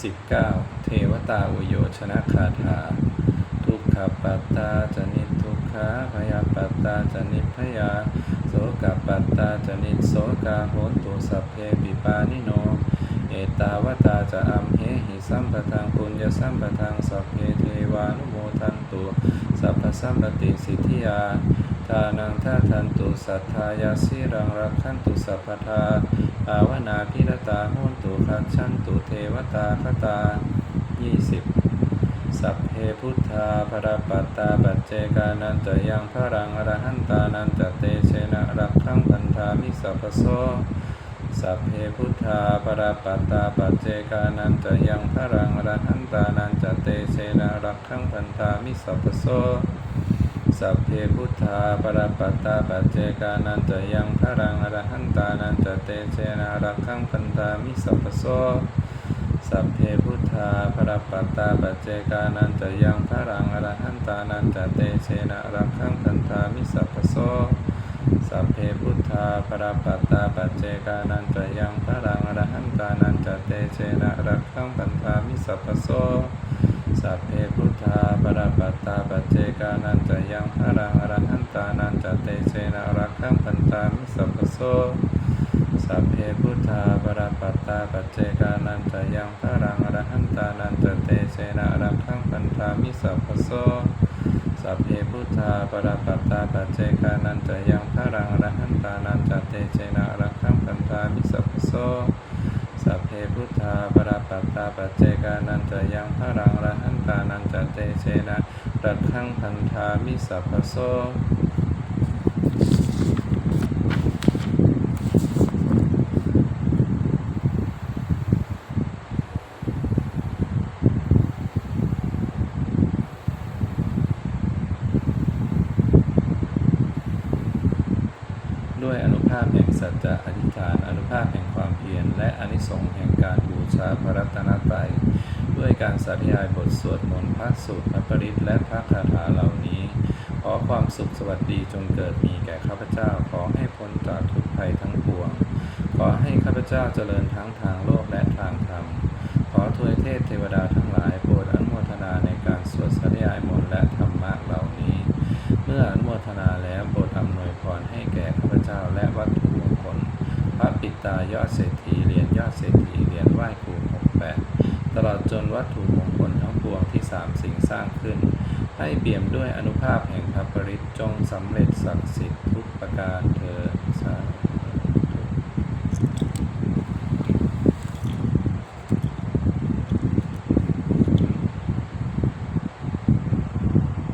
19 เทวตาอุโยชนะคาถา ทุกขปัตตาจนิทุกขาพยาปัตตาจนิพยา โสกปัตตาจนิโสกาโหนตุสัพเพปิปานิโน เอตาวตาจะอัมเหหิสัมปทังปุญญสัมปทังสัพเพเทวานุโมทันตุ สัพพสัมปติสิทธิยา ทานังท่าทันตุสัทธายาสิรังรักขันตุสัพพทาภาวนาพิรตาโหนตุคัจฉันตุเทวตาคตา 20 สัพเพพุทธาภรปัตตาปัจเจกานันจะยังพระรังอรหันตานันจะเตเชนะรักขังพันธามิสัพพโสสัพเพพุทธาปรปัตตาปัจเจกานันจะยังพระรังอรหันตานันจะเตเชนะรักขังพันธามิสัพพโส สัพเพพุทธาปรปัตตาปัจเจกานันจะยังพระรังอรหันตานันจะเตเชนะรักขังพันธามิสัพโสสัพเพพุทธาปรปัตตาปัจเจกานันจะยังพระรังอรหันตานันจะเตเชนะรักขังพันธามิสัพโสสัพเพพุทธาปรปัตตาปัจเจกานันจะยังพระรังอรหันตานันจะเตเชนะรักขังพันธามิสัพโสสัพเพพุทธาป ตตาปัจเจกานันจะยังพระรังอรหันตานันจะเตเชนะรักขังพันธามิสัพโสสัพเพพุทธาปรปัตตาปัจเจกานันจะยังพระรังอรหันตานันจะเตเชนะรักขังพันธามิสัพโสสัพเพพุทธาปรปัตตาปัจเจกานันจะยังพระรังอรหันตานันจะเตเชนะรักขังพันธามิสัพโสสัพเพพุทธาปรปัตตาปัจเจกานันจะยังพระรังอรหันตานันจะเตเชนะ รักขังพันธามิสัพพโสด้วยอนุภาพแห่งสัจจะอธิษฐานอนุภาพแห่งความเพียรและอนิสงส์แห่งการบูชาพระรัตนตรัย ด้วยการสาธยายบทสวดมนต์พระสูตรพระปริตและพระคาถาเหล่านี้ ขอความสุขสวัสดีจงเกิดมีแก่ข้าพเจ้า ขอให้พ้นจากทุกภัยทั้งปวง ขอให้ข้าพเจ้าเจริญทั้งทางโลกและทางธรรม ขอทวยเทพเทวดาทั้งหลายโปรดอนุโมทนาในการสวดสาธยายมนต์และธรรมะเหล่านี้ เมื่ออนุโมทนาแล้วโปรดอำนวยพรให้แก่ข้าพเจ้าและวัตถุมงคลพระปิตายอดเศรษฐีเหรียญยอดเศรษฐีเหรียญไหว้ครูหกแปด ตลอดจนวัตถุมงคลทั้งปวงที่สามสิ่งสร้างขึ้น ให้เปี่ยมด้วยอนุภาพแห่งพระปริตจงสำเร็จศักดิ์สิทธิ์ทุกประการเธอญ